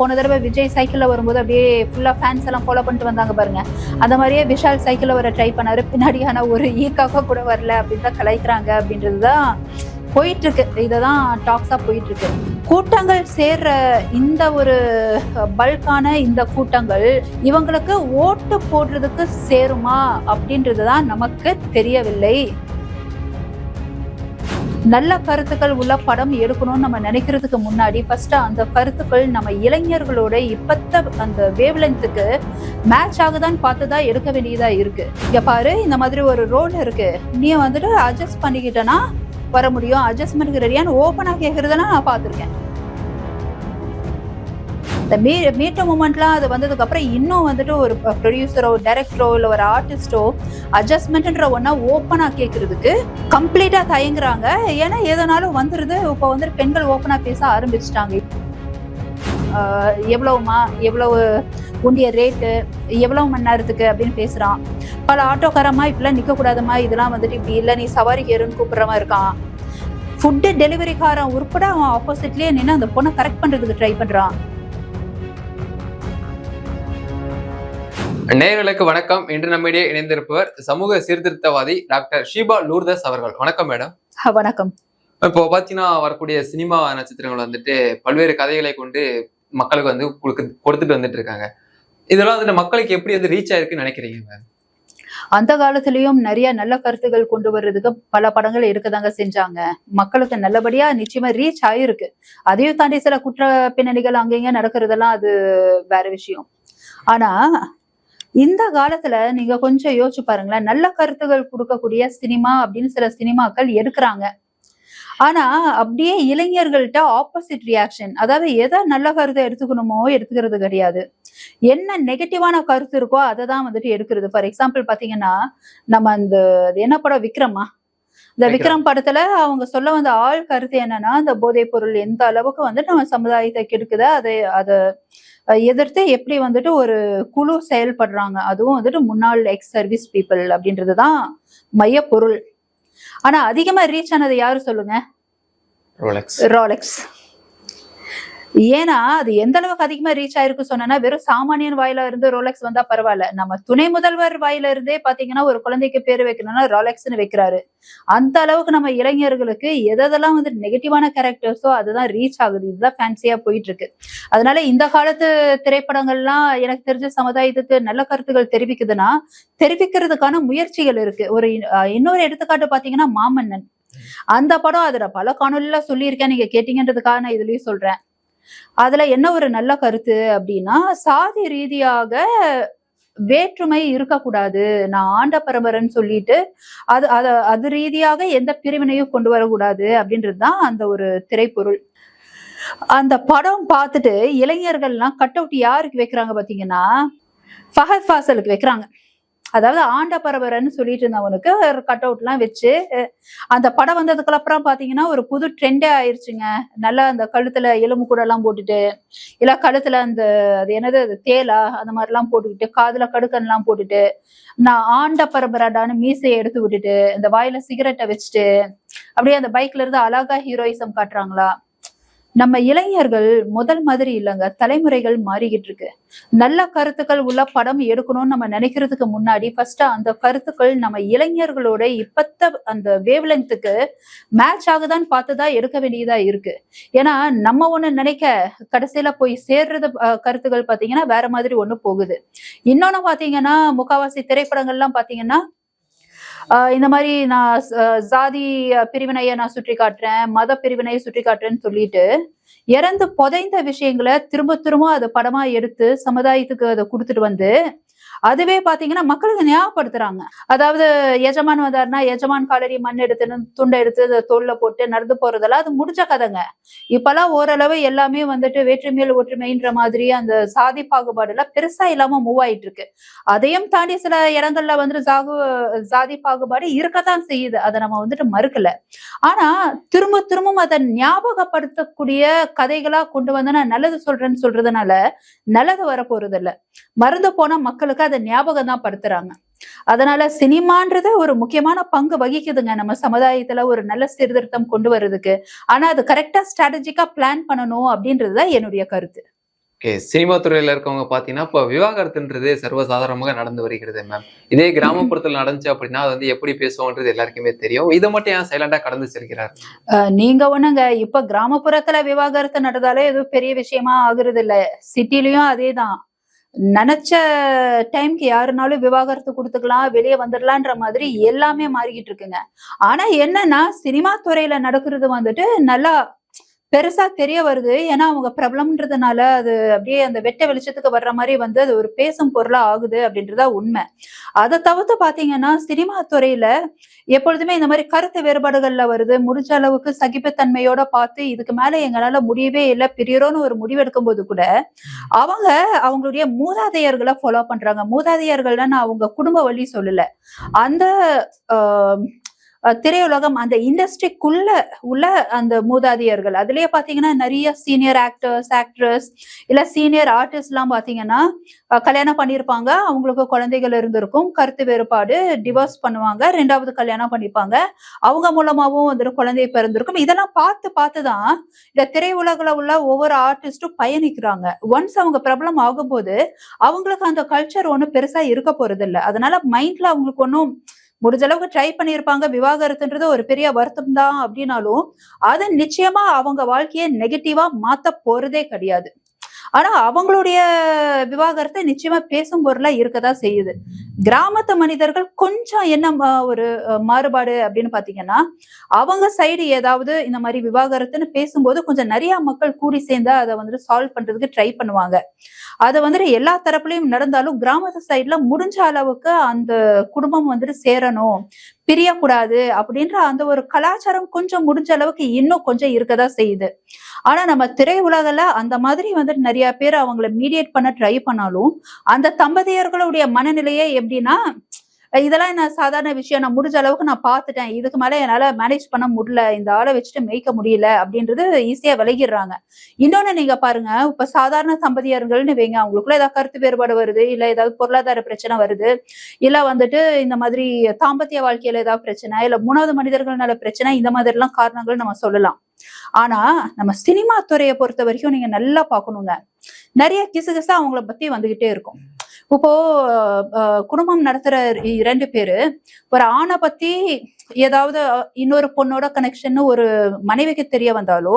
போன தடவை விஜய் சைக்கிளில் வரும்போது அப்படியே ஃபுல்லாக ஃபேன்ஸ் எல்லாம் ஃபாலோ பண்ணிட்டு வந்தாங்க பாருங்க. அந்த மாதிரியே விஷால் சைக்கிளில் வர ட்ரை பண்ணார். பின்னாடி ஆனால் ஒரு ஈக்காக கூட வரல அப்படின்னு தான் கலாய்க்கிறாங்க அப்படின்றது தான் போயிட்டுருக்கு. இதை தான் டாக்ஸாக போயிட்டுருக்கு. கூட்டங்கள் சேர்ற இந்த ஒரு பல்கான இந்த கூட்டங்கள் இவங்களுக்கு ஓட்டு போடுறதுக்கு சேருமா அப்படின்றது தான் நமக்கு தெரியவில்லை. நல்ல கருத்துக்கள் உள்ள படம் எடுக்கணும்னு நம்ம நினைக்கிறதுக்கு முன்னாடி ஃபர்ஸ்ட் அந்த கருத்துக்கள் நம்ம இளைஞர்களோட இப்பத்த அந்த வேவ்லென்த்துக்கு மேட்ச் ஆகுதான்னு பார்த்து தான் எடுக்க வேண்டியதா இருக்கு. இங்க பாரு இந்த மாதிரி ஒரு ரோல் இருக்கு. நீ வந்துட்டு அட்ஜஸ்ட் பண்ணிக்கிட்டனா வர முடியும். அட்ஜஸ்ட்மெண்ட்டுக்கு ரெடியான்னு ஓப்பனாக கேட்குறதெல்லாம் நான் பார்த்துருக்கேன். இந்த மீ மீட்ட மூமெண்ட்லாம் அது வந்ததுக்கப்புறம் இன்னும் வந்துட்டு ஒரு ப்ரொடியூசரோ டைரக்டரோ இல்லை ஒரு ஆர்டிஸ்டோ அட்ஜஸ்ட்மெண்ட்ன்ற ஒன்றா ஓப்பனாக கேட்குறதுக்கு கம்ப்ளீட்டாக தயங்குறாங்க. ஏன்னா எதனாலும் வந்துடுது இப்போ வந்துட்டு பெண்கள் ஓப்பனாக பேச ஆரம்பிச்சிட்டாங்க. எவ்வளவுமா எவ்வளவு உண்டிய ரேட்டு எவ்வளவு மணி நேரத்துக்கு அப்படின்னு பேசுகிறான் பல ஆட்டோக்காரமா இப்படிலாம் நிற்கக்கூடாதுமா இதெல்லாம் வந்துட்டு இப்படி இல்லை நீ சவாரிக்கு ஏறுன்னு கூப்பிட்றவன் இருக்கான். ஃபுட்டு டெலிவரிக்காரன் உட்பட அவன் ஆப்போசிட்லேயே நின்று அந்த பொண்ணை கரெக்ட் பண்ணுறதுக்கு ட்ரை பண்ணுறான் நேயர்களுக்கு வணக்கம். இன்று நம்மிடையே இணைந்திருப்பவர் சமூக சீர்திருத்தவாதி டாக்டர் ஷீபா லூர்தஸ் அவர்கள். வணக்கம் மேடம். வணக்கம். இப்போ பாத்தீங்கன்னா வரக்கூடிய சினிமா நட்சத்திரங்கள் வந்துட்டு பல்வேறு கதைகளை கொண்டு மக்களுக்கு வந்து கொடுத்துட்டு வந்துட்டு இருக்காங்க இதெல்லாம் வந்துட்டு மக்களுக்கு எப்படி வந்து ரீச் ஆயிருக்குன்னு நினைக்கிறீங்க மேம் அந்த காலத்திலயும் நிறைய நல்ல கருத்துகள் கொண்டு வர்றதுக்கு பல படங்கள் இருக்கதாங்க செஞ்சாங்க. மக்களுக்கு நல்லபடியா நிச்சயமா ரீச் ஆயிருக்கு. அதையும் தாண்டி சில குற்ற பின்னணிகள் அங்கங்க நடக்கிறதெல்லாம் அது வேற விஷயம். ஆனா இந்த காலத்துல நீங்க கொஞ்சம் யோசிச்சு பாருங்களேன். நல்ல கருத்துகள் கொடுக்கக்கூடிய சினிமா அப்படின்னு சில சினிமாக்கள் எடுக்கிறாங்க. ஆனா அப்படியே இளைஞர்கள்ட்ட ஆப்போசிட் ரியாக்ஷன் அதாவது எதை நல்ல கருத்தை எடுத்துக்கணுமோ எடுத்துக்கிறது கிடையாது. என்ன நெகட்டிவான கருத்து இருக்கோ அதை தான் வந்துட்டு எடுக்கிறது. ஃபார் எக்ஸாம்பிள் பாத்தீங்கன்னா நம்ம அந்த என்ன படம்? விக்ரமா? இந்த விக்ரம். படத்துல அவங்க சொல்ல வந்த ஆள் கருத்து என்னன்னா இந்த போதைப் பொருள் எந்த அளவுக்கு வந்துட்டு நம்ம சமுதாயத்தை கெடுக்குதோ அதை அதை எதிர்த்து எப்படி வந்துட்டு ஒரு குழு செயல்படுறாங்க. அதுவும் வந்துட்டு முன்னாள் எக்ஸ் சர்வீஸ் பீப்புள் அப்படின்றது தான் மைய பொருள் ஆனா அதிகமா ரீச் ஆனது யாரு சொல்லுங்க? ரோலெக்ஸ் ரோலெக்ஸ் ஏன்னா அது எந்த அளவுக்கு அதிகமா ரீச் ஆயிருக்கு சொன்னா வெறும் சாமானியன் வாயில இருந்து ரோலெக்ஸ் வந்தா பரவாயில்ல. நம்ம துணை முதல்வர் வாயில இருந்தே பாத்தீங்கன்னா ஒரு குழந்தைக்கு பேர் வைக்கணும்னா ரோலெக்ஸ்னு வைக்கிறாரு. அந்த அளவுக்கு நம்ம இளைஞர்களுக்கு எதெல்லாம் வந்து நெகட்டிவான கேரக்டர்ஸோ அதுதான் ரீச் ஆகுது. இதுதான் ஃபேன்சியா போயிட்டு இருக்கு அதனால இந்த காலத்து திரைப்படங்கள்லாம் எனக்கு தெரிஞ்ச சமுதாயத்துக்கு நல்ல கருத்துக்கள் தெரிவிக்குதுன்னா தெரிவிக்கிறதுக்கான முயற்சிகள் இருக்கு. ஒரு இன்னொரு எடுத்துக்காட்டு பாத்தீங்கன்னா மாமன்னன். அந்த படம் அதுல பல காணொலியில சொல்லியிருக்கேன். நீங்க கேட்டீங்கன்றதுக்காக நான் இதுலயும் சொல்றேன். அதுல என்ன ஒரு நல்ல கருத்து அப்படின்னா சாதி ரீதியாக வேற்றுமை இருக்கக்கூடாது. நான் ஆண்ட பரம்பரைன்னு சொல்லிட்டு அது அத அது ரீதியாக எந்த பிரிவினையும் கொண்டு வரக்கூடாது அப்படின்றது தான் அந்த ஒரு திரைப்பொருள். அந்த படம் பார்த்துட்டு இளைஞர்கள்லாம் கட் அவுட் யாருக்கு வைக்கிறாங்க பாத்தீங்கன்னா ஃபஹத் ஃபாசலுக்கு வைக்கிறாங்க. அதாவது ஆண்ட பரபரன்னு சொல்லிட்டு இருந்தவனுக்கு கட் அவுட்லாம் வச்சு அந்த படம் வந்ததுக்கு அப்புறம் பாத்தீங்கன்னா ஒரு புது ட்ரெண்டே ஆயிருச்சுங்க. நல்லா அந்த கழுத்துல எலும்பு கூட எல்லாம் போட்டுட்டு இல்ல கழுத்துல அந்த அது என்னது அது தேலா அந்த மாதிரிலாம் போட்டுக்கிட்டு காதுல கடுக்கன் எல்லாம் போட்டுட்டு நான் ஆண்ட பரபரடான்னு மீசையை எடுத்து விட்டுட்டு இந்த வாயில சிகரெட்டை வச்சுட்டு அப்படியே அந்த பைக்ல இருந்து அழகா ஹீரோயிசம் காட்டுறாங்களா? நம்ம இளைஞர்கள் முதல் மாதிரி இல்லைங்க. தலைமுறைகள் மாறிக்கிட்டு இருக்கு நல்ல கருத்துக்கள் உள்ள படம் எடுக்கணும்னு நம்ம நினைக்கிறதுக்கு முன்னாடி ஃபர்ஸ்ட் அந்த கருத்துக்கள் நம்ம இளைஞர்களோட இப்பத்த அந்த வேவ்லென்த்துக்கு மேட்ச் ஆகுதான்னு பார்த்து தான் எடுக்க வேண்டியதா இருக்கு. ஏன்னா நம்ம ஒண்ணு நினைக்க கடைசியில போய் சேர்றது அஹ், கருத்துக்கள் பாத்தீங்கன்னா வேற மாதிரி ஒண்ணு போகுது. இன்னொன்னு பாத்தீங்கன்னா முக்காவாசி திரைப்படங்கள்லாம் பாத்தீங்கன்னா இந்த மாதிரி நான் ஜாதி பிரிவினையை நான் சுற்றி காட்டுறேன் மத பிரிவினையை சுற்றி காட்டுறேன்னு சொல்லிட்டு இறந்து புதைந்த விஷயங்களை திரும்ப திரும்ப அதை படமா எடுத்து சமுதாயத்துக்கு அதை கொடுத்துட்டு வந்து அதுவே பாத்தீங்கன்னா மக்களுக்கு ஞாபகப்படுத்துறாங்க. அதாவது எஜமான் வந்தாருன்னா எஜமான் காலடி மண் எடுத்து துண்டை எடுத்து அதை தோல்ல போட்டு நடந்து போறதெல்லாம் அது முடிஞ்ச கதைங்க. இப்பெல்லாம் ஓரளவு எல்லாமே வந்துட்டு வேற்றுமையில் ஒற்றுமைன்ற மாதிரி அந்த சாதி பாகுபாடு எல்லாம் பெருசா இல்லாம மூவ் ஆயிட்டு இருக்கு அதையும் தாண்டி சில இடங்கள்ல வந்துட்டு சாகு சாதி பாகுபாடு இருக்கத்தான் செய்யுது. அதை நம்ம வந்துட்டு மறுக்கல. ஆனா திரும்ப திரும்பவும் அதை ஞாபகப்படுத்தக்கூடிய கதைகளா கொண்டு வந்து நான் நல்லது சொல்றேன்னு சொல்றதுனால நல்லது வரப்போறது இல்லை மறந்து போனா மக்களுக்கு அதை ஞாபகம் தான் படுத்துறாங்க. அதனால சினிமான்றது ஒரு முக்கியமான பங்கு வகிக்குதுங்க நம்ம சமுதாயத்துல ஒரு நல்ல சீர்திருத்தம் கொண்டு வர்றதுக்கு. ஆனா அது கரெக்டா ஸ்ட்ராட்டஜிக்கா பிளான் பண்ணணும் அப்படின்றதுதான் என்னுடைய கருத்து. ஓகே சினிமா துறையில இருக்கவங்க பாத்தீங்கன்னா இப்போ விவாகரத்துன்றது சர்வசாதாரணமாக நடந்து வருகிறது மேம் இதே கிராமப்புறத்தில் நடந்துச்சு அப்படின்னா அது வந்து எப்படி பேசுவோன்றது எல்லாருக்குமே தெரியும். இதை மட்டும் ஏன் சைலண்டா கடந்து செல்கிறார்? நீங்க ஒண்ணுங்க இப்ப கிராமப்புறத்துல விவாகரத்து நடந்தாலே எதுவும் பெரிய விஷயமா ஆகுறது இல்ல சிட்டிலயும் அதேதான். நினைச்ச டைம்க்கு யாருனாலும் விவாகரத்து கொடுத்துக்கலாம் வெளியே வந்துடலான்ற மாதிரி எல்லாமே மாறிக்கிட்டு இருக்குங்க. ஆனா என்னன்னா சினிமா துறையில நடக்கிறது வந்துட்டு நல்லா பெருசா தெரிய வருது. ஏன்னா அவங்க பிரபலம்ன்றதுனால அது அப்படியே அந்த வெட்ட வெளிச்சத்துக்கு வர்ற மாதிரி வந்து அது ஒரு பேசும் பொருளா ஆகுது அப்படின்றதா உண்மை. அதை தவிர்த்து பாத்தீங்கன்னா சினிமா துறையில எப்பொழுதுமே இந்த மாதிரி கருத்து வேறுபாடுகள்ல வருது. முடிஞ்ச அளவுக்கு சகிப்புத்தன்மையோட பார்த்து இதுக்கு மேல எங்களால முடியவே இல்லை பிரியரோன்னு ஒரு முடிவு எடுக்கும்போது கூட அவங்க அவங்களுடைய மூதாதையர்களை ஃபாலோ பண்றாங்க. மூதாதையர்கள்னா நான் அவங்க குடும்ப வழி சொல்லல. அந்த திரையுலகம் அந்த இண்டஸ்ட்ரிக்குள்ள உள்ள அந்த மூதாதையர்கள். அதுலயே பாத்தீங்கன்னா நிறைய சீனியர் ஆக்டர்ஸ் ஆக்ட்ரஸ் இல்ல சீனியர் ஆர்டிஸ்ட் எல்லாம் பாத்தீங்கன்னா கல்யாணம் பண்ணியிருப்பாங்க அவங்களுக்கு குழந்தைகள் இருந்திருக்கும். கருத்து வேறுபாடு டிவோர்ஸ் பண்ணுவாங்க. ரெண்டாவது கல்யாணம் பண்ணிப்பாங்க. அவங்க மூலமாவும் வந்துட்டு குழந்தை பிறந்திருக்கும். இதெல்லாம் பார்த்து பார்த்து தான் இந்த திரையுலகில் உள்ள ஒவ்வொரு ஆர்டிஸ்டும் பயணிக்கிறாங்க. ஒன்ஸ் அவங்க பிரபலம் ஆகும்போது அவங்களுக்கு அந்த கல்ச்சர் ஒன்றும் பெருசா இருக்க போறது இல்லை அதனால மைண்ட்ல அவங்களுக்கு ஒன்றும் முடிஞ்சளவுக்கு ட்ரை பண்ணியிருப்பாங்க. விவாகரத்துன்றது ஒரு பெரிய வருத்தம் தான் அப்படின்னாலும் அது நிச்சயமா அவங்க வாழ்க்கையை நெகட்டிவா மாத்த போறதே கிடையாது. ஆனா அவங்களுடைய விவாகரத்தை நிச்சயமா பேசும் பொருளா இருக்கதா செய்யுது. கிராமத்து மனிதர்கள் கொஞ்சம் என்ன ஒரு மாறுபாடு அப்படின்னு பாத்தீங்கன்னா அவங்க சைடு ஏதாவது இந்த மாதிரி விவாகரத்துன்னு பேசும்போது கொஞ்சம் நிறைய மக்கள் கூடி சேர்ந்தா அதை வந்துட்டு சால்வ் பண்றதுக்கு ட்ரை பண்ணுவாங்க. அது வந்துட்டு எல்லா தரப்புலையும் நடந்தாலும் கிராமத்து சைடுல முடிஞ்ச அளவுக்கு அந்த குடும்பம் வந்துட்டு சேரணும் பிரியக்கூடாது அப்படின்ற அந்த ஒரு கலாச்சாரம் கொஞ்சம் முடிஞ்ச அளவுக்கு இன்னும் கொஞ்சம் இருக்கதா செய்யுது. ஆனா நம்ம திரையுலகில் அந்த மாதிரி வந்துட்டு நிறைய பேர் அவங்கள மீடியேட் பண்ண ட்ரை பண்ணாலும் அந்த தம்பதியர்களுடைய மனநிலையே எப்படின்னா இதெல்லாம் நான் சாதாரண விஷயம். நான் முடிஞ்ச அளவுக்கு நான் பார்த்துட்டேன். இதுக்கு மேல என்னால மேனேஜ் பண்ண முடியல. இந்த ஆளை வச்சுட்டு மேய்க்க முடியல அப்படின்றது ஈஸியா விலகிடுறாங்க. இன்னொன்னு நீங்க பாருங்க. இப்ப சாதாரண தம்பதியர்கள்னு வைங்க. அவங்களுக்குள்ள ஏதாவது கருத்து வேறுபாடு வருது. இல்ல ஏதாவது பொருளாதார பிரச்சனை வருது. இல்ல வந்துட்டு இந்த மாதிரி தாம்பத்திய வாழ்க்கையில ஏதாவது பிரச்சனை இல்ல மூணாவது மனிதர்கள்னால பிரச்சனை இந்த மாதிரி எல்லாம் காரணங்கள் நம்ம சொல்லலாம். ஆனா நம்ம சினிமா துறையை பொறுத்த வரைக்கும் நீங்க நல்லா பார்க்கணுங்க. நிறைய கிசுகிசா அவங்கள பத்தி வந்துகிட்டே இருக்கும். இப்போ குடும்பம் நடத்துற இரண்டு பேரு ஒரு ஆணை பத்தி ஏதாவது இன்னொரு பொண்ணோட கனெக்ஷன் ஒரு மனைவிக்கு தெரிய வந்தாலோ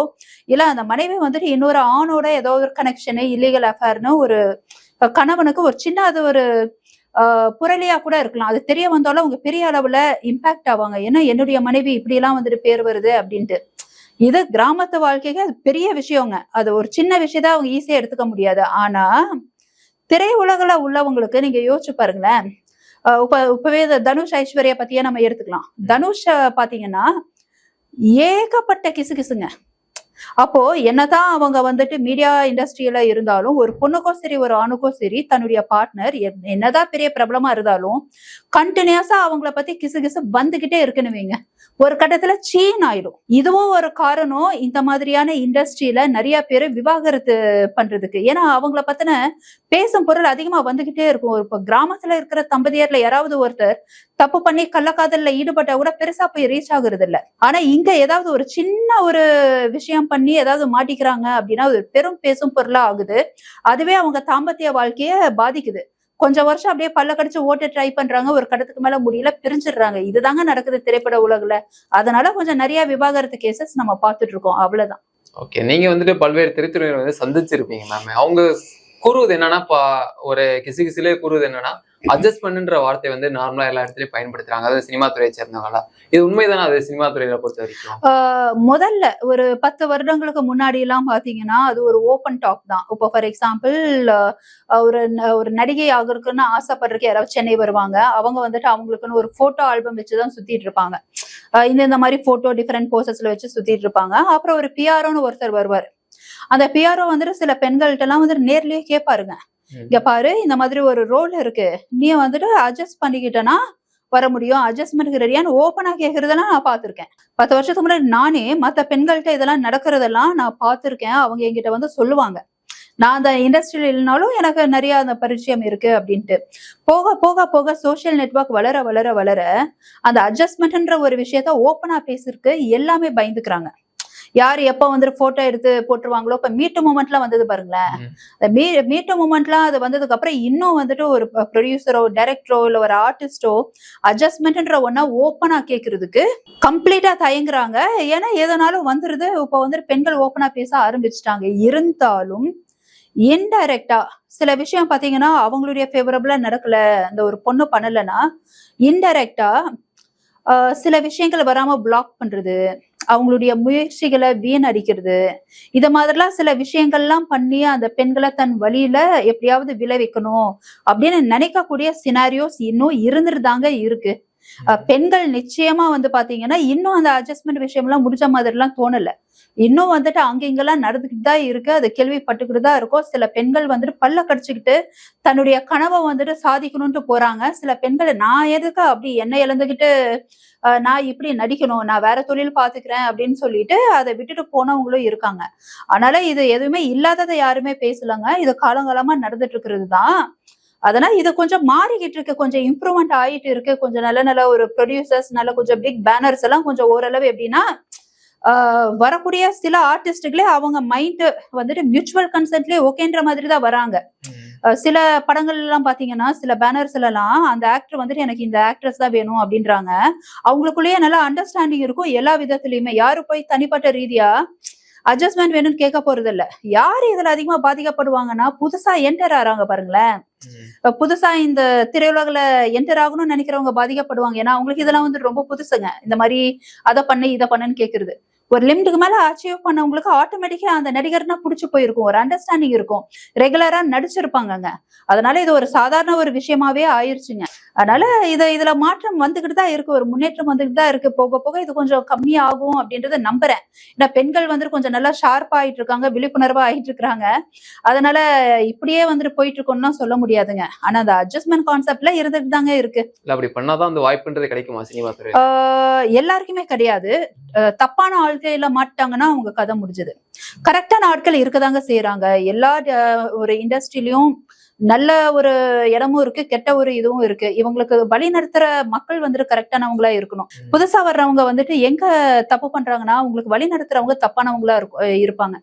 இல்ல அந்த மனைவி வந்துட்டு இன்னொரு ஆணோட ஏதோ ஒரு கனெக்ஷனு இல்லீகல் அஃபேர்னு ஒரு கணவனுக்கு ஒரு சின்ன அது ஒரு ஆஹ் புரளியா கூட இருக்கலாம். அது தெரிய வந்தாலும் அவங்க பெரிய அளவுல இம்பாக்ட் ஆவாங்க. ஏன்னா என்னுடைய மனைவி இப்படி எல்லாம் வந்துட்டு பேர் வருது அப்படின்ட்டு. இது கிராமத்து வாழ்க்கைக்கு அது பெரிய விஷயங்க. அது ஒரு சின்ன விஷயத்த அவங்க ஈஸியா எடுத்துக்க முடியாது. ஆனா திரையுலகில் உள்ளவங்களுக்கு நீங்க யோசிச்சு பாருங்களேன். இப்ப இப்பவே தனுஷ் ஐஸ்வர்யா பத்தியே நம்ம எடுத்துக்கலாம். தனுஷ பாத்தீங்கன்னா ஏகப்பட்ட கிசுகிசுங்க. அப்போ என்னதான் அவங்க வந்துட்டு மீடியா இண்டஸ்ட்ரியில இருந்தாலும் ஒரு பொண்ணுக்கும் சரி ஒரு ஆணுக்கும் சரி தன்னுடைய பார்ட்னர் என்னதான் பெரிய பிரபலமா இருந்தாலும் கண்டினியூஸா அவங்கள பத்தி கிசுகிசு வந்துகிட்டே இருக்குன்னு வைங்க ஒரு கட்டத்துல சீன் ஆயிடும் இதுவும் ஒரு காரணம் இந்த மாதிரியான இண்டஸ்ட்ரியில நிறைய பேர் விவாகரத்து பண்றதுக்கு. ஏன்னா அவங்கள பத்தின பேசும் பொருள் அதிகமா வந்துகிட்டே இருக்கும். ஒரு இப்ப கிராமத்துல இருக்கிற தம்பதியர்ல யாராவது ஒருத்தர் தப்பு பண்ணி கள்ளக்காதல்ல ஈடுபட்டா கூட பெருசா போய் ரீச் ஆகுறது இல்ல ஆனா இங்க ஏதாவது ஒரு சின்ன ஒரு விஷயம் பண்ணி ஏதாவது மாட்டிக்கிறாங்க அப்படின்னா அது பெரும் பேசும் பொருளா ஆகுது. அதுவே அவங்க தாம்பத்திய வாழ்க்கைய பாதிக்குது. கொஞ்சம் வருஷம் அப்படியே பல்ல கடிச்சு ஓட்ட ட்ரை பண்றாங்க. ஒரு கடத்துக்கு மேல முடியல பிரிஞ்சிடுறாங்க. இதுதாங்க நடக்குது திரைப்பட உலகுல. அதனால கொஞ்சம் நிறைய விவாகரத்து கேசஸ் நம்ம பார்த்துட்டு இருக்கோம். அவ்வளவுதான். ஓகே நீங்க வந்துட்டு பல்வேறு திரைத்துறையினர் வந்து சந்திச்சிருப்பீங்க மேம் அவங்க கூறுவது என்னன்னா பா ஒரு கிசு கிசுலே கூறுவது என்னன்னா அட்ஜஸ்ட்மெண்ட்ன்ற வார்த்தை வந்து நார்மலா எல்லா இடத்துலயும் பயன்படுத்துறாங்க. அதாவது சினிமா துறையை சேர்ந்தவங்களா இது உண்மைதானே? அது சினிமா துறையில பொறுத்த வரைக்கும். முதல்ல ஒரு பத்து வருடங்களுக்கு முன்னாடி எல்லாம் பாத்தீங்கன்னா அது ஒரு ஓப்பன் டாக் தான். இப்போ ஃபார் எக்ஸாம்பிள் ஒரு ந- ஒரு நடிகை ஆகிறதுக்குன்னு ஆசைப்படுறதுக்கு யாராவது சென்னை வருவாங்க. அவங்க வந்துட்டு அவங்களுக்குன்னு ஒரு போட்டோ ஆல்பம் வச்சுதான் சுத்திட்டு இருப்பாங்க. இந்த இந்த மாதிரி போட்டோ டிஃப்ரெண்ட் போசஸ்ல வச்சு சுத்திட்டு இருப்பாங்க. அப்புறம் ஒரு பிஆர்ஓன்னு ஒருத்தர் வருவார். அந்த பிஆர்ஓ வந்துட்டு சில பெண்கள்கிட்ட எல்லாம் வந்துட்டு நேர்லயே கேட்பாருங்க இங்க பாரு இந்த மாதிரி ஒரு ரோல் இருக்கு. நீ வந்துட்டு அட்ஜஸ்ட் பண்ணிக்கிட்டனா வர முடியும். அட்ஜஸ்ட்மெண்ட் ரெடியான்னு ஓப்பனா கேக்குறதெல்லாம் நான் பார்த்திருக்கேன். பத்து வருஷத்துக்கு முன்னாடி நானே மத்த பெண்கள்கிட்ட இதெல்லாம் நடக்கிறதெல்லாம் நான் பார்த்திருக்கேன். அவங்க என்கிட்ட வந்து சொல்லுவாங்க. நான் அந்த இண்டஸ்ட்ரியில் இல்லைனாலும் எனக்கு நிறைய அந்த பரிச்சயம் இருக்கு அப்படின்ட்டு. போக போக போக சோசியல் நெட்வொர்க் வளர வளர வளர அந்த அட்ஜஸ்ட்மெண்ட்ன்ற ஒரு விஷயத்த ஓப்பனா பேசிருக்கு எல்லாமே பயந்துக்கிறாங்க. யார் எப்ப வந்துட்டு போட்டோ எடுத்து போட்டுருவாங்களோ இப்ப மீட்டு மூமெண்ட்லாம் வந்தது பாருங்களேன். ம். அந்த மீ மீட்டு மூமெண்ட்லாம் அது வந்ததுக்கு அப்புறம் இன்னும் வந்துட்டு ஒரு ப்ரொடியூசரோ டைரக்டரோ இல்ல ஒரு ஆர்டிஸ்டோ அட்ஜஸ்ட்மெண்ட்ன்ற ஒன்னா ஓப்பனா கேக்குறதுக்கு கம்ப்ளீட்டா தயங்குறாங்க. ஏன்னா எதனாலும் வந்துருது. இப்போ வந்துட்டு பெண்கள் ஓப்பனா பேச ஆரம்பிச்சிட்டாங்க. இருந்தாலும் இன்டைரக்டா சில விஷயம் பாத்தீங்கன்னா அவங்களுடைய ஃபேவரபிளா நடக்கல. அந்த ஒரு பொண்ணு பண்ணலைன்னா இன்டைரக்டா சில விஷயங்கள் வராம பிளாக் பண்றது அவங்களுடைய முயற்சிகளை வீணடிக்கிறது. இத மாதிரிலாம் சில விஷயங்கள்லாம் பண்ணி அந்த பெண்களை தன் வழியில எப்படியாவது விளைவிக்கணும் அப்படின்னு நினைக்கக்கூடிய சினாரியோஸ் இன்னும் இருந்துருதாங்க இருக்கு. பெண்கள் நிச்சயமா வந்து பாத்தீங்கன்னா இன்னும் அந்த அட்ஜஸ்ட்மெண்ட் விஷயம்லாம் முடிஞ்ச மாதிரிலாம் தோணல. இன்னும் வந்துட்டு அங்க இங்கெல்லாம் நடந்துக்கிட்டு தான் இருக்கு. அது கேள்விப்பட்டுக்கிட்டு தான் இருக்கும். சில பெண்கள் வந்துட்டு பல்ல கடிச்சுக்கிட்டு தன்னுடைய கனவை வந்துட்டு சாதிக்கணும்ட்டு போறாங்க. சில பெண்கள் நான் எதுக்கு அப்படி என்ன இழந்துகிட்டு அஹ், நான் இப்படி நடிக்கணும் நான் வேற தொழில் பாத்துக்கிறேன் அப்படின்னு சொல்லிட்டு அதை விட்டுட்டு போனவங்களும் இருக்காங்க. அதனால இது எதுவுமே இல்லாததை யாருமே பேசலங்க. இது காலங்காலமா நடந்துட்டு இருக்கிறது தான். அதனால இது கொஞ்சம் மாறிக்கிட்டு இருக்கு கொஞ்சம் இம்ப்ரூவ்மெண்ட் ஆயிட்டு இருக்கு. கொஞ்சம் நல்ல நல்ல ஒரு ப்ரொடியூசர்ஸ் நல்ல கொஞ்சம் பிக் பேனர்ஸ் எல்லாம் கொஞ்சம் ஓரளவு எப்படின்னா வரக்கூடிய சில ஆர்டிஸ்டுகளே அவங்க மைண்ட் வந்துட்டு மியூச்சுவல் கன்சென்ட்லயே ஓகேன்ற மாதிரி தான் வராங்க. சில படங்கள் எல்லாம் பாத்தீங்கன்னா சில பேனர்ஸ் எல்லாம் அந்த ஆக்டர் வந்துட்டு எனக்கு இந்த ஆக்ட்ரஸ் தான் வேணும் அப்படின்றாங்க. அவங்களுக்குள்ளேயே நல்லா அண்டர்ஸ்டாண்டிங் இருக்கும். எல்லா விதத்துலயுமே. யாரு போய் தனிப்பட்ட ரீதியா அட்ஜஸ்ட்மெண்ட் வேணும்னு கேட்க போறது இல்ல யாரு இதுல அதிகமா பாதிக்கப்படுவாங்கன்னா புதுசா என்டர் ஆறாங்க பாருங்களேன். புதுசா இந்த திரையுலகில என்டர் ஆகணும்னு நினைக்கிறவங்க பாதிக்கப்படுவாங்க. ஏன்னா அவங்களுக்கு இதெல்லாம் வந்து ரொம்ப புதுசுங்க. இந்த மாதிரி அதை பண்ணு இதை பண்ணுன்னு கேக்குறது ஒரு லிமிட்டுக்கு மேல அச்சீவ் பண்ணவங்களுக்கு ஆட்டோமேட்டிக்கா அந்த நடிகர்னா புடிச்சு போயிருக்கும். ஒரு அண்டர்ஸ்டாண்டிங் இருக்கும். ரெகுலரா நடிச்சிருப்பாங்கங்க. அதனால இது ஒரு சாதாரண ஒரு விஷயமாவே ஆயிருச்சுங்க. அதனால இது இதுல மாற்றம் வந்துகிட்டு தான் இருக்கு. ஒரு முன்னேற்றம் வந்துகிட்டு தான் இருக்கு. போக போக இது கொஞ்சம் கம்மியாகும் அப்படின்றத நம்புறேன். ஏன்னா பெண்கள் வந்துட்டு கொஞ்சம் நல்லா ஷார்ப்பா ஆயிட்டு இருக்காங்க விழிப்புணர்வா ஆயிட்டு இருக்காங்க. அதனால இப்படியே வந்துட்டு போயிட்டு இருக்கோம்னா சொல்ல முடியாதுங்க. ஆனா அந்த அட்ஜஸ்ட்மெண்ட் கான்செப்ட்ல இருந்துட்டு தாங்க இருக்கு. அப்படி பண்ணாதான் அந்த வாய்ப்புன்றது கிடைக்குமா சினிமா எல்லாருக்குமே கிடையாது. தப்பான ஆட்கையில மாட்டாங்கன்னா அவங்க கதை முடிஞ்சது. கரெக்டான ஆட்கள் இருக்கதாங்க செய்யறாங்க எல்லா ஒரு இண்டஸ்ட்ரியிலயும் நல்ல ஒரு இடமும் இருக்கு கெட்ட ஒரு இதுவும் இருக்கு. இவங்களுக்கு வழி நடத்துற மக்கள் வந்துட்டு கரெக்டானவங்களா இருக்கணும். புதுசா வர்றவங்க வந்துட்டு எங்க தப்பு பண்றாங்கன்னா உங்களுக்கு வழி நடத்துறவங்க தப்பானவங்களா இருப்பாங்க.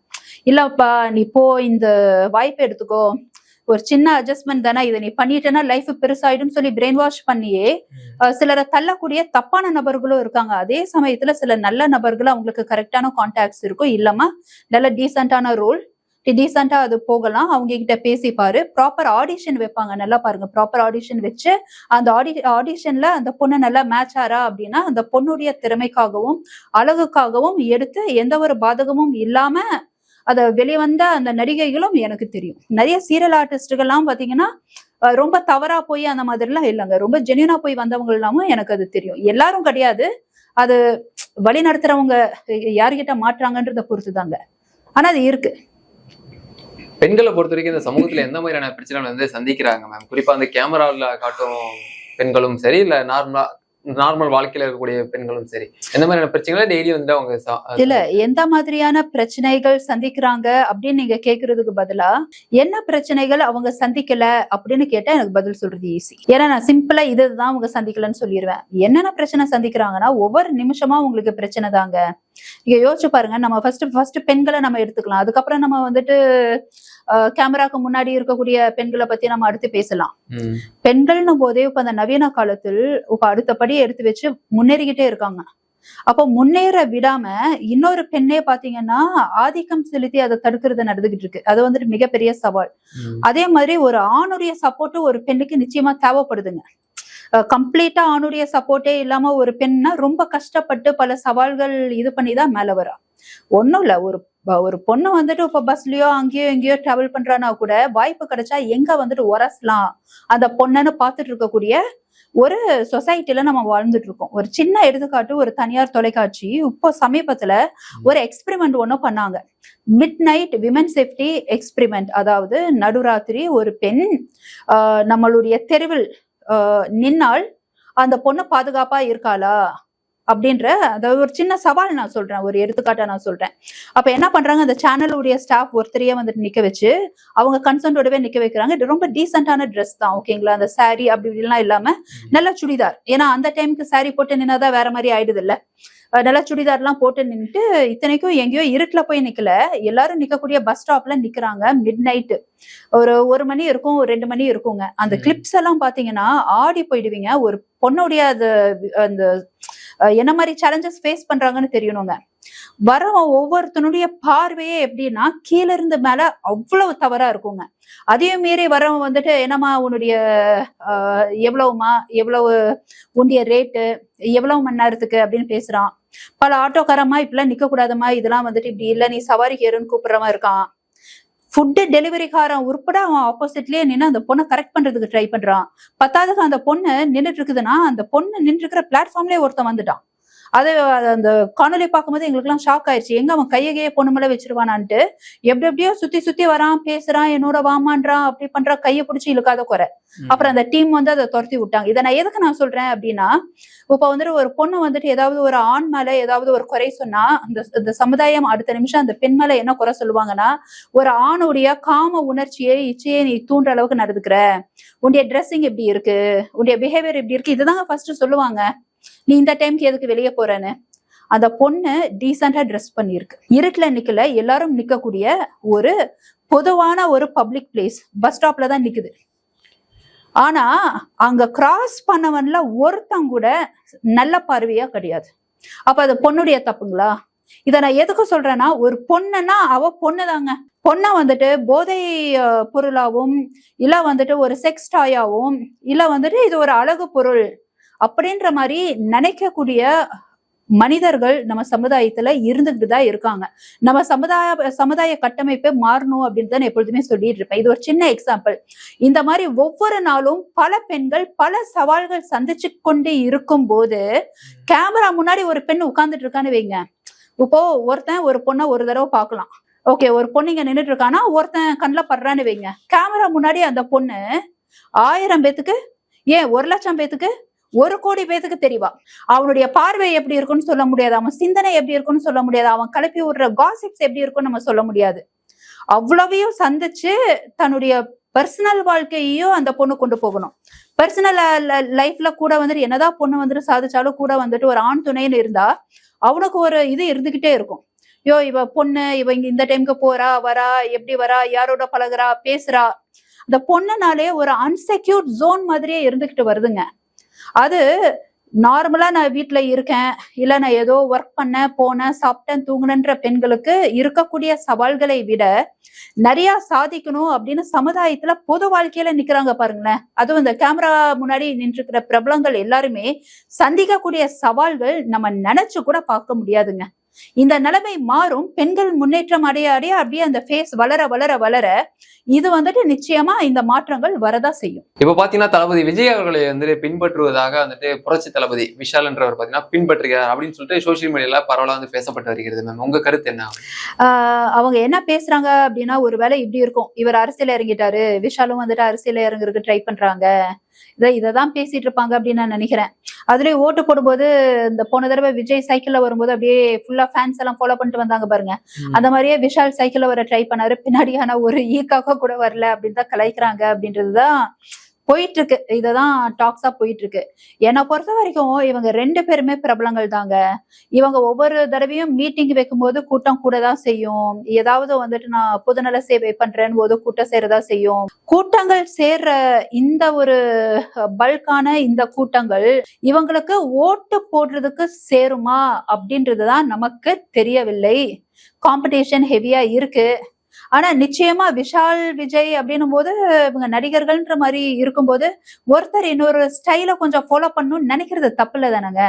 இல்லப்பா நீ போ இந்த வாய்ப்பை எடுத்துக்கோ. ஒரு சின்ன அட்ஜஸ்ட்மெண்ட் தானே இதை நீ பண்ணிட்டேன்னா லைஃப் பெருசாயிடும் சொல்லி பிரெயின் வாஷ் பண்ணியே சிலரை தள்ளக்கூடிய தப்பான நபர்களும் இருக்காங்க. அதே சமயத்துல சில நல்ல நபர்கள் அவங்களுக்கு கரெக்டான கான்டாக்ட்ஸ் இருக்கும். இல்லாம நல்ல டீசென்டான ரோல் டீசெண்டா அது போகலாம். அவங்க கிட்ட பேசிப்பாரு ப்ராப்பர் ஆடிஷன் வைப்பாங்க. நல்லா பாருங்க. ப்ராப்பர் ஆடிஷன் வச்சு அந்த ஆடி ஆடிஷன்ல அந்த பொண்ணு நல்லா மேட்ச் ஆறா அப்படின்னா அந்த பொண்ணுடைய திறமைக்காகவும் அழகுக்காகவும் எடுத்து எந்த ஒரு பாதகமும் இல்லாம அதை வெளிவந்த அந்த நடிகைகளும் எனக்கு தெரியும். நிறைய சீரியல் ஆர்டிஸ்டுகள்லாம் பாத்தீங்கன்னா ரொம்ப தவறா போய் அந்த மாதிரிலாம் இல்லைங்க. ரொம்ப ஜென்யூனா போய் வந்தவங்க எல்லாமும் எனக்கு அது தெரியும். எல்லாரும் கிடையாது. அது வழி நடத்துறவங்க யாருகிட்ட மாட்டுறாங்கன்றத பொறுத்து தாங்க ஆனா அது இருக்கு. பெண்களை பொறுத்த வரைக்கும் இந்த சமூகத்துல எந்த மாதிரியான பிரச்சனைகள் வந்து சந்திக்கிறாங்க மேம் குறிப்பா அந்த கேமரால காட்டும் பெண்களும் சரி இல்ல நார்மலா நார்மல் வாழ்க்கையில இருக்கக்கூடிய பெண்களும் சரி. எந்த மாதிரியான பிரச்சனைகளை டெய்லி வந்து அவங்க இல்ல எந்த மாதிரியான பிரச்சனைகள் சந்திக்கிறாங்க அப்படின்னு நீங்க கேக்குறதுக்கு பதிலா என்ன பிரச்சனைகள் அவங்க சந்திக்கல அப்படின்னு கேட்டா எனக்கு பதில் சொல்றது ஈஸி ஏன்னா நான் சிம்பிளா இதுதான் அவங்க சந்திக்கலன்னு சொல்லிடுவேன் என்னென்ன பிரச்சனை சந்திக்கிறாங்கன்னா ஒவ்வொரு நிமிஷமா உங்களுக்கு பிரச்சனை தாங்க. நீங்க யோசிச்சு பாருங்க நம்ம ஃபர்ஸ்ட் ஃபர்ஸ்ட் பெண்களை நம்ம எடுத்துக்கலாம். அதுக்கப்புறம் நம்ம வந்துட்டு கேமராக்கு முன்னாடி இருக்கக்கூடிய பெண்களை பத்தி நம்ம அடுத்து பேசலாம். பெண்கள்னும் போதே இப்ப அந்த நவீன காலத்தில் இப்ப அடுத்தபடி எடுத்து வச்சு முன்னேறிக்கிட்டே இருக்காங்க. அப்போ முன்னேற விடாம இன்னொரு பெண்ணே பாத்தீங்கன்னா ஆதிக்கம் செலுத்தி அதை தடுக்கிறது நடந்துகிட்டு இருக்கு. அது வந்துட்டு மிகப்பெரிய சவால். அதே மாதிரி ஒரு ஆணுடைய சப்போர்ட்டும் ஒரு பெண்ணுக்கு நிச்சயமா தேவைப்படுதுங்க. கம்ப்ளீட்டா ஆணுடைய சப்போர்ட்டே இல்லாம ஒரு பெண்ணா ரொம்ப கஷ்டப்பட்டு பல சவால்கள் இது பண்ணி தான் மேல வரா. ஒண்ணும் இல்ல ஒரு ஒரு பொண்ணு வந்துட்டு இப்ப பஸ்லயோ அங்கேயோ எங்கேயோ டிராவல் பண்றானா கூட வாய்ப்பு கிடைச்சா எங்க வந்துட்டு உரசலாம்? அந்த பொண்ணன்னு பார்த்துட்டு இருக்கக்கூடிய ஒரு சொசைட்டில நம்ம வாழ்ந்துட்டு இருக்கோம். ஒரு சின்ன எடுத்துக்காட்டு ஒரு தனியார் தொலைக்காட்சி. இப்போ சமீபத்துல ஒரு எக்ஸ்பெரிமெண்ட் ஒண்ணு பண்ணாங்க. Midnight women safety experiment அதாவது நடுராத்திரி ஒரு பெண் நம்மளுடைய தெருவில் நின்னால் அந்த பொண்ணு பாதுகாப்பா இருக்காளா? அப்படின்ற அதாவது ஒரு சின்ன சவால் நான் சொல்றேன் ஒரு எடுத்துக்காட்டா நான் சொல்றேன். அப்ப என்ன பண்றாங்க அந்த சேனலுடைய ஸ்டாஃப் ஒருத்தரையே வந்துட்டு நிக்க வச்சு அவங்க கன்சர்ன்டோடவே நிக்க வைக்கிறாங்க. இது ரொம்ப டீசென்டான ட்ரெஸ் தான் ஓகேங்களா அந்த saree அப்படி இப்படிலாம் இல்லாம நல்ல சுடிதார். ஏன்னா அந்த டைமுக்கு saree போட்டு நின்னாதான் வேற மாதிரி ஆயிடுது இல்ல நல்லா சுடிதார்லாம் போட்டு நின்னுட்டு இத்தனைக்கும் எங்கேயோ இருட்டுல போய் நிக்கல. எல்லாரும் நிக்கக்கூடிய பஸ் ஸ்டாப்ல நிக்கிறாங்க மிட் நைட்டு ஒரு ஒரு மணி இருக்கும் ஒரு ரெண்டு மணி இருக்குங்க. அந்த. கிளிப்ஸ் எல்லாம் பாத்தீங்கன்னா ஆடி போயிடுவீங்க. ஒரு பொண்ணுடைய அது அந்த என்ன மாதிரி சேலஞ்சஸ் ஃபேஸ் பண்றாங்கன்னு தெரியணுங்க. வரவன் ஒவ்வொருத்தனுடைய பார்வையே எப்படின்னா கீழ இருந்து மேல அவ்வளவு தவறா இருக்குங்க. அதே மீறி வரவன் வந்துட்டு என்னம்மா உன்னுடைய ஆஹ், எவ்வளவுமா எவ்வளவு உண்டிய ரேட்டு எவ்வளவு மணி நேரத்துக்கு அப்படின்னு பேசுறான். பல ஆட்டோக்காரமா இப்பெல்லாம் நிக்க கூடாதமா இதெல்லாம் வந்துட்டு இப்படி இல்ல நீ சவாரி ஏறுன்னு கூப்பிடுறவன் இருக்கான். ஃபுட்டு டெலிவரிக்காரன் உட்பட அவன் ஆப்போசிட்லயே நின்று அந்த பொண்ணை கரெக்ட் பண்றதுக்கு ட்ரை பண்றான். பத்தாவதுக்கு அந்த பொண்ணு நின்றுட்டு இருக்குதுன்னா அந்த பொண்ணு நின்று இருக்கிற பிளாட்ஃபார்ம்லயே ஒருத்தன் வந்துட்டான். அது அந்த காணொலி பார்க்கும்போது எங்களுக்குலாம் ஷாக் ஆயிடுச்சு எங்க அவன் கையை கையை பொண்ணு மேல வச்சிருவானான்ட்டு. எப்படி எப்படியோ சுத்தி சுத்தி வரான் பேசுறான் என்னோட வாமான்றான் அப்படி பண்றான் கையை பிடிச்சி இழுக்காத குறை. அப்புறம் அந்த டீம் வந்து அதை துரத்தி விட்டாங்க. இதை நான் எதுக்கு நான் சொல்றேன் அப்படின்னா இப்ப வந்துட்டு ஒரு பொண்ணு வந்துட்டு ஏதாவது ஒரு ஆண் மேல ஏதாவது ஒரு குறை சொன்னா அந்த இந்த சமுதாயம் அடுத்த நிமிஷம் அந்த பெண் மேல என்ன குறை சொல்லுவாங்கன்னா ஒரு ஆணுடைய காம உணர்ச்சியை இச்சையை நீ தூண்டுற அளவுக்கு நடந்துக்கிற. உன்னுடைய ட்ரெஸ்ஸிங் எப்படி இருக்கு? உன்னுடைய பிஹேவியர் எப்படி இருக்கு? இதுதாங்க ஃபர்ஸ்ட் சொல்லுவாங்க. நீ இந்த டைம்க்கு எதுக்கு வெளியே போறேன்னு? அந்த பொண்ணு டீசெண்டா ட்ரெஸ் பண்ணியிருக்கு. இருட்டுல நிக்கல எல்லாரும் நிக்கக்கூடிய ஒரு பொதுவான ஒரு பப்ளிக் பிளேஸ் பஸ் ஸ்டாப்ல தான் நிக்குது. ஆனா அங்க கிராஸ் பண்ணவன்ல ஒருத்தங்க கூட நல்ல பார்வையா கிடையாது. அப்ப அது பொண்ணுடைய தப்புங்களா? இத நான் எதுக்கு சொல்றேன்னா ஒரு பொண்ணுன்னா அவ பொண்ணுதாங்க. பொண்ணை வந்துட்டு போதை பொருளாவும் இல்ல வந்துட்டு ஒரு செக்ஸ் டாயாவும் இல்ல வந்துட்டு இது ஒரு அழகு பொருள் அப்படின்ற மாதிரி நினைக்கக்கூடிய மனிதர்கள் நம்ம சமுதாயத்துல இருந்துகிட்டு தான் இருக்காங்க. நம்ம சமுதாய சமுதாய கட்டமைப்பை மாறணும் அப்படின்னு தான் எப்பொழுதுமே சொல்லிட்டு இருப்பேன். இது ஒரு சின்ன எக்ஸாம்பிள் இந்த மாதிரி ஒவ்வொரு நாளும் பல பெண்கள் பல சவால்கள் சந்திச்சு கொண்டு இருக்கும் போது கேமரா முன்னாடி ஒரு பெண் உட்கார்ந்துட்டு இருக்கான்னு வைங்க. இப்போ ஒருத்தன் ஒரு பொண்ணை ஒரு தடவை பார்க்கலாம். ஓகே ஒரு பொண்ணு இங்க நின்றுட்டு இருக்கானா ஒருத்தன் கண்ணில் படுறான்னு வைங்க. கேமரா முன்னாடி அந்த பொண்ணு ஆயிரம் பேத்துக்கு ஏன் ஒரு லட்சம் பேத்துக்கு ஒரு கோடி பேத்துக்கு தெரிவா. அவனுடைய பார்வை எப்படி இருக்குன்னு சொல்ல முடியாது. அவன் சிந்தனை எப்படி இருக்கும்னு சொல்ல முடியாது. அவன் கலப்பி விடுற காசிப்ஸ் எப்படி இருக்கும்னு நம்ம சொல்ல முடியாது. அவ்வளவையும் சந்திச்சு தன்னுடைய பர்சனல் வாழ்க்கையையும் அந்த பொண்ணு கொண்டு போகணும். பர்சனல் லைஃப்ல கூட வந்துட்டு என்னதான் பொண்ணு வந்துட்டு சாதிச்சாலும் கூட வந்துட்டு ஒரு ஆண் துணைன்னு இருந்தா அவனுக்கு ஒரு இது இருந்துகிட்டே இருக்கும். யோ இவ பொண்ணு இவ இங்க இந்த டைம்க்கு போறா வரா எப்படி வரா யாரோட பழகுறா பேசுறா. அந்த பொண்ணுனாலே ஒரு அன்செக்யூர்ட் ஜோன் மாதிரியே இருந்துகிட்டு வருதுங்க. அது நார்மலா நான் வீட்ல இருக்கேன். இல்ல நான் ஏதோ ஒர்க் பண்ணேன் போனேன் சாப்பிட்டேன் தூங்கினன்ற பெண்களுக்கு இருக்கக்கூடிய சவால்களை விட நிறைய சாதிக்கணும் அப்படின்னு சமுதாயத்துல பொது வாழ்க்கையில நிக்கிறாங்க பாருங்களேன். அதுவும் இந்த கேமரா முன்னாடி நின்றுக்கிற பிரபலங்கள் எல்லாருமே சந்திக்கக்கூடிய சவால்கள் நம்ம நினைச்சு கூட பார்க்க முடியாதுங்க. இந்த நிலைமை மாறும். பெண்கள் முன்னேற்றம் அடைய அடைய அப்படியே அந்த ஃபேஸ் வளர வளர வளர இது வந்துட்டு நிச்சயமா இந்த மாற்றங்கள் வரதா செய்யும். இப்ப பாத்தீங்கன்னா தளபதி விஜய் அவர்களை வந்து பின்பற்றுவதாக வந்துட்டு புரட்சி தளபதி விஷால் என்றவர் பாத்தீங்கன்னா பின்பற்றுகிறார் அப்படின்னு சொல்லிட்டு சோசியல் மீடியால பரவலா வந்து பேசப்பட்டு வருகிறது மேம் உங்க கருத்து என்ன? ஆஹ் அவங்க என்ன பேசுறாங்க அப்படின்னா ஒருவேளை இப்படி இருக்கும். இவர் அரசியல் இறங்கிட்டாரு. விஷாலும் வந்துட்டு அரசியல் இறங்குறதுக்கு ட்ரை பண்றாங்க. இதை இததான் பேசிட்டு இருப்பாங்க அப்படின்னு நான் நினைக்கிறேன். அதுலயும் ஓட்டு போடும்போது இந்த போன தடவை விஜய் சைக்கிள்ல வரும்போது அப்படியே ஃபுல்லா ஃபேன்ஸ் எல்லாம் ஃபாலோ பண்ணிட்டு வந்தாங்க பாருங்க. அந்த மாதிரியே விஷால் சைக்கிள்ல வர ட்ரை பண்ணாரு. பின்னாடி ஆனா ஒரு ஈக்காக கூட வரல அப்படின்னு தான் கலாய்க்கிறாங்க அப்படின்றதுதான் போயிட்டு இருக்கு இதுதான் டாக்ஸா போயிட்டு இருக்கு என்னை பொறுத்த வரைக்கும் இவங்க ரெண்டு பேருமே பிரபலங்கள் தாங்க. இவங்க ஒவ்வொரு தடவையும் மீட்டிங் வைக்கும்போது கூட்டம் கூட தான் செய்யும். ஏதாவது வந்துட்டு நான் பொதுநல சேவை பண்றேன்னு போது கூட்டம் சேரதா செய்யும். கூட்டங்கள் சேர்ற இந்த ஒரு பல்கான இந்த கூட்டங்கள் இவங்களுக்கு ஓட்டு போடுறதுக்கு சேருமா அப்படின்றதுதான் நமக்கு தெரியவில்லை. காம்படிஷன் ஹெவியா இருக்கு. ஆனா நிச்சயமா விஷால் விஜய் அப்படின்னும் போது இவங்க நடிகர்கள்ன்ற மாதிரி இருக்கும்போது ஒருத்தர் இன்னொரு ஸ்டைல கொஞ்சம் ஃபாலோ பண்ணணும்னு நினைக்கிறது தப்பு இல்லை தானங்க?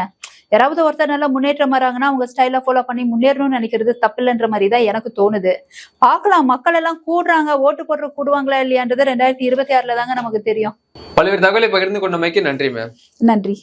யாராவது ஒருத்தர் நல்லா முன்னேற்றம் வராங்கன்னா அவங்க ஸ்டைல ஃபாலோ பண்ணி முன்னேறணும்னு நினைக்கிறது தப்பில்லைன்ற மாதிரி தான் எனக்கு தோணுது. பார்க்கலாம் மக்கள் எல்லாம் கூடுறாங்க ஓட்டு போடுற கூடுவாங்களா இல்லையான்றது ரெண்டாயிரத்தி இருபத்தி ஆறுல தாங்க நமக்கு தெரியும். பல்வேறு தகவலை பகிர்ந்து கொண்டமைக்கு நன்றி மேம் நன்றி.